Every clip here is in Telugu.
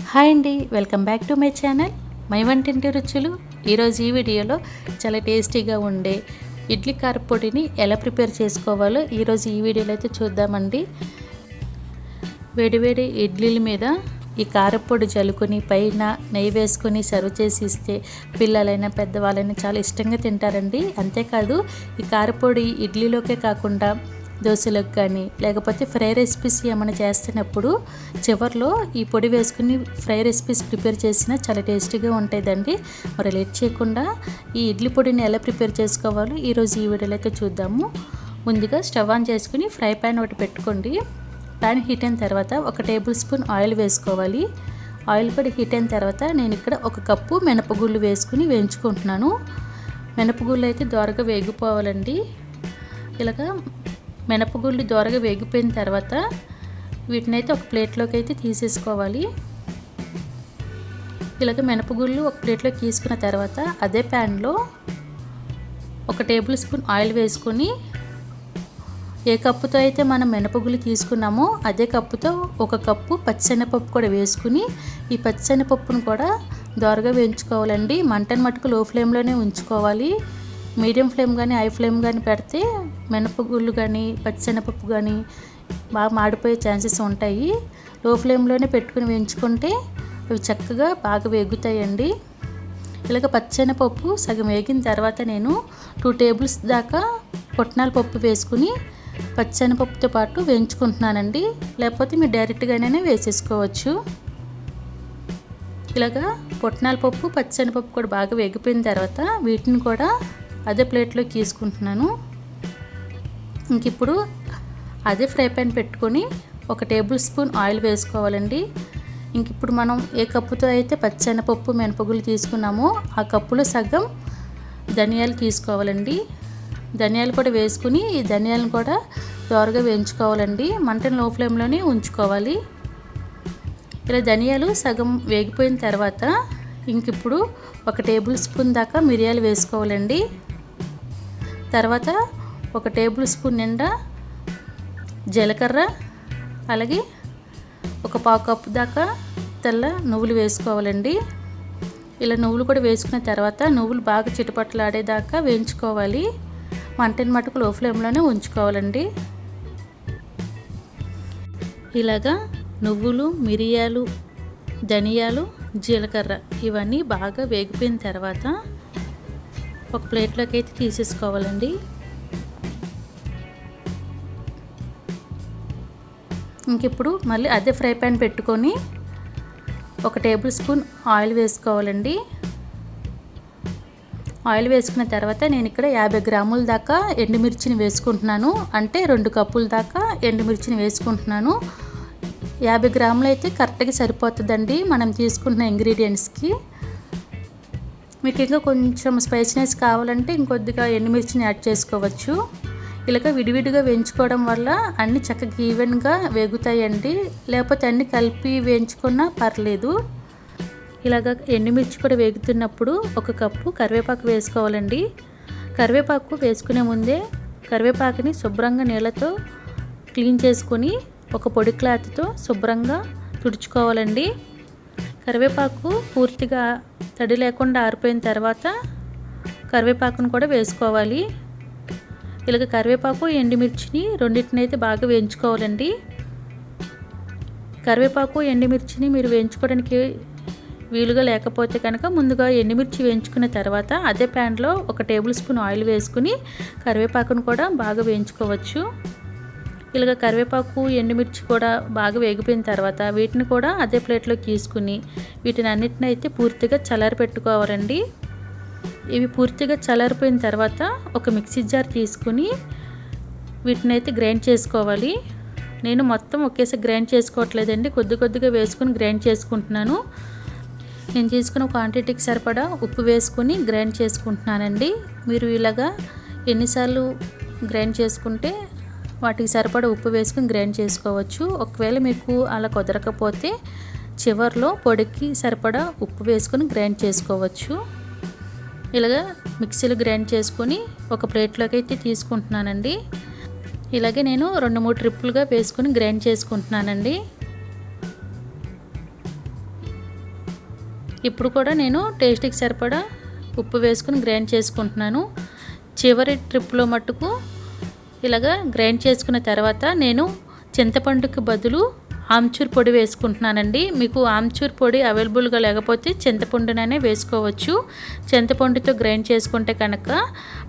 హాయ్ అండి welcome back to my channel. My వంటింటి రుచులు. ఈరోజు ఈ వీడియోలో చాలా టేస్టీగా ఉండే ఇడ్లీ కారపొడిని ఎలా ప్రిపేర్ చేసుకోవాలో ఈరోజు ఈ వీడియోలో అయితే చూద్దామండి. వేడివేడి ఇడ్లీల మీద ఈ కారపొడి జలుకుని పైన నెయ్యి వేసుకొని సర్వ్ చేసి ఇస్తే పిల్లలైనా పెద్దవాళ్ళైనా చాలా ఇష్టంగా తింటారండి. అంతేకాదు ఈ కారపొడి ఇడ్లీలోకే కాకుండా దోశలకు కానీ లేకపోతే ఫ్రై రెసిపీస్ ఏమైనా చేస్తున్నప్పుడు చివర్లో ఈ పొడి వేసుకుని ఫ్రై రెసిపీస్ ప్రిపేర్ చేసినా చాలా టేస్టీగా ఉంటుందండి మరి లేట్ చేయకుండా ఈ ఇడ్లీ పొడిని ఎలా ప్రిపేర్ చేసుకోవాలో ఈరోజు ఈ వీడియోలో అయితే చూద్దాము. ముందుగా స్టవ్ ఆన్ చేసుకుని ఫ్రై ప్యాన్ ఒకటి పెట్టుకోండి. ప్యాన్ హీట్ అయిన తర్వాత ఒక టేబుల్ స్పూన్ ఆయిల్ వేసుకోవాలి. ఆయిల్ కూడా హీట్ అయిన తర్వాత నేను ఇక్కడ ఒక కప్పు మినపగుళ్ళు వేసుకుని వేయించుకుంటున్నాను. మినపగుళ్ళు అయితే దోరగా వేగిపోవాలండి. ఇలాగా మినపగుళ్ళు దోరగా వేగిపోయిన తర్వాత వీటిని అయితే ఒక ప్లేట్లోకి అయితే తీసేసుకోవాలి. ఇలాగ మినపగుళ్ళు ఒక ప్లేట్లోకి తీసుకున్న తర్వాత అదే ప్యాన్లో ఒక టేబుల్ స్పూన్ ఆయిల్ వేసుకొని ఏ కప్పుతో అయితే మనం మినపగుళ్ళు తీసుకున్నామో అదే కప్పుతో ఒక కప్పు పచ్చెనపప్పు కూడా వేసుకుని ఈ పచ్చెనపప్పును కూడా దోరగా వేయించుకోవాలండి. మంటను మటుకు లో ఫ్లేమ్లోనే ఉంచుకోవాలి. మీడియం ఫ్లేమ్ కానీ హై ఫ్లేమ్ కానీ పెడితే మినపగుళ్ళు కానీ పచ్చిశనగపప్పు కానీ బాగా మాడిపోయే ఛాన్సెస్ ఉంటాయి. లో ఫ్లేమ్లోనే పెట్టుకుని వేయించుకుంటే అవి చక్కగా బాగా వేగుతాయండి. ఇలాగ పచ్చెనపప్పు సగం వేగిన తర్వాత నేను టూ టేబుల్స్ దాకా పొట్నాల పప్పు వేసుకుని పచ్చెనపప్పుతో పాటు వేయించుకుంటున్నానండి. లేకపోతే మీరు డైరెక్ట్గానే వేసేసుకోవచ్చు. ఇలాగా పొట్నాల పప్పు పచ్చెనపప్పు కూడా బాగా వేగిపోయిన తర్వాత వీటిని కూడా అదే ప్లేట్లో తీసుకుంటున్నాను ఇంక ఇప్పుడు అదే ఫ్రై ప్యాన్ పెట్టుకొని ఒక టేబుల్ స్పూన్ ఆయిల్ వేసుకోవాలండి. ఇంక ఇప్పుడు మనం ఏ కప్పుతో అయితే పచ్చెనపప్పు మినపగుళ్ళు తీసుకున్నామో ఆ కప్పులో సగం ధనియాలు తీసుకోవాలండి. ధనియాలు కూడా వేసుకుని ఈ ధనియాలను కూడా దోరగా వేయించుకోవాలండి. మంటను లో ఫ్లేమ్లోనే ఉంచుకోవాలి. ఇలా ధనియాలు సగం వేగిపోయిన తర్వాత ఇంక ఇప్పుడు ఒక టేబుల్ స్పూన్ దాకా మిరియాలు వేసుకోవాలండి. తర్వాత ఒక టేబుల్ స్పూన్ నిండా జీలకర్ర అలాగే ఒక పావు కప్పు దాకా తెల్ల నువ్వులు వేసుకోవాలండి. ఇలా నువ్వులు కూడా వేసుకున్న తర్వాత నువ్వులు బాగా చిటపట్లాడేదాకా వేయించుకోవాలి. మంటని మటుకు లో ఫ్లేమ్లోనే ఉంచుకోవాలండి. ఇలాగా నువ్వులు మిరియాలు ధనియాలు జీలకర్ర ఇవన్నీ బాగా వేగిపోయిన తర్వాత ఒక ప్లేట్లోకి అయితే తీసేసుకోవాలండి. ఇంక ఇప్పుడు మళ్ళీ అదే ఫ్రై ప్యాన్ పెట్టుకొని ఒక టేబుల్ స్పూన్ ఆయిల్ వేసుకోవాలండి. ఆయిల్ వేసుకున్న తర్వాత నేను ఇక్కడ యాభై గ్రాముల దాకా ఎండుమిర్చిని వేసుకుంటున్నాను. అంటే రెండు కప్పుల దాకా ఎండుమిర్చిని వేసుకుంటున్నాను. యాభై గ్రాములు అయితే కరెక్ట్గా సరిపోతుందండి మనం తీసుకుంటున్న ఇంగ్రీడియంట్స్కి. మీకు ఇంకా కొంచెం స్పైసీనెస్ కావాలంటే ఇంకొద్దిగా ఎండుమిర్చిని యాడ్ చేసుకోవచ్చు. ఇలాగ విడివిడిగా వేయించుకోవడం వల్ల అన్ని చక్కగా ఈవెన్గా వేగుతాయండి. లేకపోతే అన్ని కలిపి వేయించుకున్నా పర్లేదు. ఇలాగ ఎండుమిర్చి కూడా వేగుతున్నప్పుడు ఒక కప్పు కరివేపాకు వేసుకోవాలండి. కరివేపాకు వేసుకునే ముందే కరివేపాకుని శుభ్రంగా నీళ్ళతో క్లీన్ చేసుకొని ఒక పొడి క్లాత్తో శుభ్రంగా తుడుచుకోవాలండి. కరివేపాకు పూర్తిగా తడి లేకుండా ఆరిపోయిన తర్వాత కరివేపాకును కూడా వేసుకోవాలి. ఇలాగ కరివేపాకు ఎండుమిర్చిని రెండింటిని అయితే బాగా వేయించుకోవాలండి. కరివేపాకు ఎండుమిర్చిని మీరు వేయించుకోవడానికి వీలుగా లేకపోతే కనుక ముందుగా ఎండుమిర్చి వేయించుకున్న తర్వాత అదే ప్యాన్లో ఒక టేబుల్ స్పూన్ ఆయిల్ వేసుకుని కరివేపాకును కూడా బాగా వేయించుకోవచ్చు. ఇలాగ కరివేపాకు ఎండుమిర్చి కూడా బాగా వేగిపోయిన తర్వాత వీటిని కూడా అదే ప్లేట్లోకి తీసుకుని వీటిని అన్నిటిని అయితే పూర్తిగా చల్లారి పెట్టుకోవాలండి. ఇవి పూర్తిగా చల్లారిపోయిన తర్వాత ఒక మిక్సీ జార్ తీసుకుని వీటిని అయితే గ్రైండ్ చేసుకోవాలి. నేను మొత్తం ఒకేసారి గ్రైండ్ చేసుకోవట్లేదండి. కొద్ది కొద్దిగా వేసుకుని గ్రైండ్ చేసుకుంటున్నాను. నేను తీసుకున్న క్వాంటిటీకి సరిపడా ఉప్పు వేసుకొని గ్రైండ్ చేసుకుంటున్నానండి. మీరు ఇలాగా ఎన్నిసార్లు గ్రైండ్ చేసుకుంటే వాటికి సరిపడ ఉప్పు వేసుకుని గ్రైండ్ చేసుకోవచ్చు. ఒకవేళ మీకు అలా కుదరకపోతే చివర్లో పొడికి సరిపడా ఉప్పు వేసుకొని గ్రైండ్ చేసుకోవచ్చు. ఇలాగా మిక్సీలో గ్రైండ్ చేసుకొని ఒక ప్లేట్లోకి అయితే తీసుకుంటున్నానండి. ఇలాగే నేను రెండు మూడు ట్రిప్పులుగా వేసుకొని గ్రైండ్ చేసుకుంటున్నానండి. ఇప్పుడు కూడా నేను టేస్ట్కి సరిపడా ఉప్పు వేసుకుని గ్రైండ్ చేసుకుంటున్నాను. చివరి ట్రిప్లో మట్టుకు ఇలాగా గ్రైండ్ చేసుకున్న తర్వాత నేను చింతపండుకి బదులు ఆమ్చూర్ పొడి వేసుకుంటున్నానండి. మీకు ఆమ్చూర్ పొడి అవైలబుల్గా లేకపోతే చింతపండుననే వేసుకోవచ్చు. చింతపండుతో గ్రైండ్ చేసుకుంటే కనుక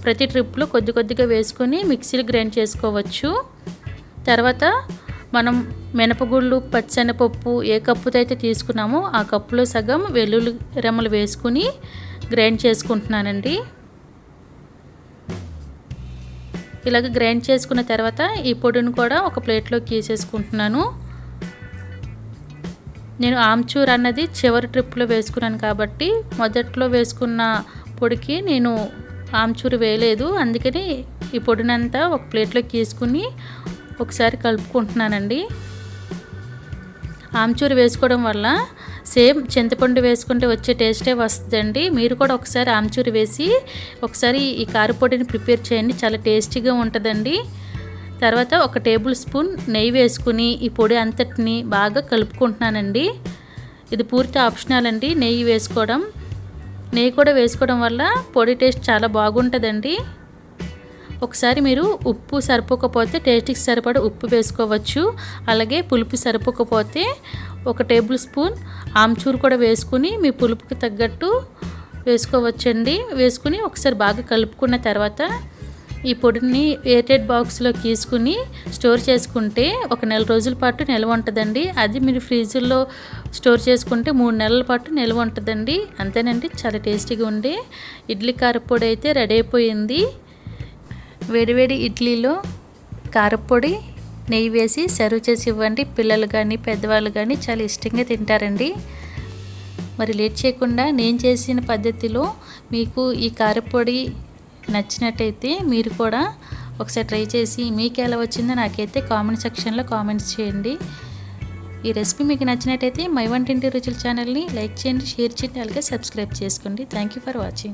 ప్రతి ట్రిప్లో కొద్ది కొద్దిగా వేసుకొని మిక్సీలో గ్రైండ్ చేసుకోవచ్చు. తర్వాత మనం మినపగుళ్ళు పచ్చెనపప్పు ఏ కప్పుతో అయితే తీసుకున్నామో ఆ కప్పులో సగం వెల్లుల్లి రెమ్మలు వేసుకుని గ్రైండ్ చేసుకుంటున్నానండి. ఇలాగ గ్రైండ్ చేసుకున్న తర్వాత ఈ పొడిని కూడా ఒక ప్లేట్లోకి తీసేసుకుంటున్నాను. నేను ఆమ్చూర్ అన్నది చివరి ట్రిప్లో వేసుకున్నాను కాబట్టి మొదట్లో వేసుకున్న పొడికి నేను ఆమ్చూరు వేయలేదు. అందుకని ఈ పొడినంతా ఒక ప్లేట్లోకి తీసుకుని ఒకసారి కలుపుకుంటున్నానండి. ఆమ్చూరు వేసుకోవడం వల్ల సేమ్ చింతపండు వేసుకుంటే వచ్చే టేస్టే వస్తుందండి. మీరు కూడా ఒకసారి ఆమ్చూరు వేసి ఒకసారి ఈ కారపొడిని ప్రిపేర్ చేయండి. చాలా టేస్టీగా ఉంటుందండి. తర్వాత ఒక టేబుల్ స్పూన్ నెయ్యి వేసుకుని ఈ పొడి అంతటిని బాగా కలుపుకుంటున్నానండి. ఇది పూర్తి ఆప్షనల్ అండి నెయ్యి వేసుకోవడం. నెయ్యి కూడా వేసుకోవడం వల్ల పొడి టేస్ట్ చాలా బాగుంటుందండి. ఒకసారి మీరు ఉప్పు సరిపోకపోతే టేస్ట్కి సరిపడ ఉప్పు వేసుకోవచ్చు. అలాగే పులుపు సరిపోకపోతే ఒక టేబుల్ స్పూన్ ఆమ్చూరు కూడా వేసుకుని మీ పులుపుకి తగ్గట్టు వేసుకోవచ్చండి. వేసుకుని ఒకసారి బాగా కలుపుకున్న తర్వాత ఈ పొడిని ఎయిటెడ్ బాక్స్లో తీసుకుని స్టోర్ చేసుకుంటే ఒక నెల రోజుల పాటు నిల్వ ఉంటుందండి. అది మీరు ఫ్రీజర్లో స్టోర్ చేసుకుంటే మూడు నెలల పాటు నిల్వ ఉంటుందండి. అంతేనండి చాలా టేస్టీగా ఉండే. ఇడ్లీ కారపొడి అయితే రెడీ అయిపోయింది. వేడివేడి ఇడ్లీలో కారపొడి నెయ్యి వేసి సర్వ్ చేసి ఇవ్వండి. పిల్లలు కానీ పెద్దవాళ్ళు కానీ చాలా ఇష్టంగా తింటారండి. మరి లేట్ చేయకుండా నేను చేసిన పద్ధతిలో మీకు ఈ కారపొడి నచ్చినట్టయితే మీరు కూడా ఒకసారి ట్రై చేసి మీకు ఎలా వచ్చిందో నాకైతే కామెంట్ సెక్షన్లో కామెంట్స్ చేయండి. ఈ రెసిపీ మీకు నచ్చినట్టయితే మై వంటింటి రుచుల ఛానల్ని లైక్ చేయండి షేర్ చేయండి అలాగే సబ్స్క్రైబ్ చేసుకోండి. Thank you for watching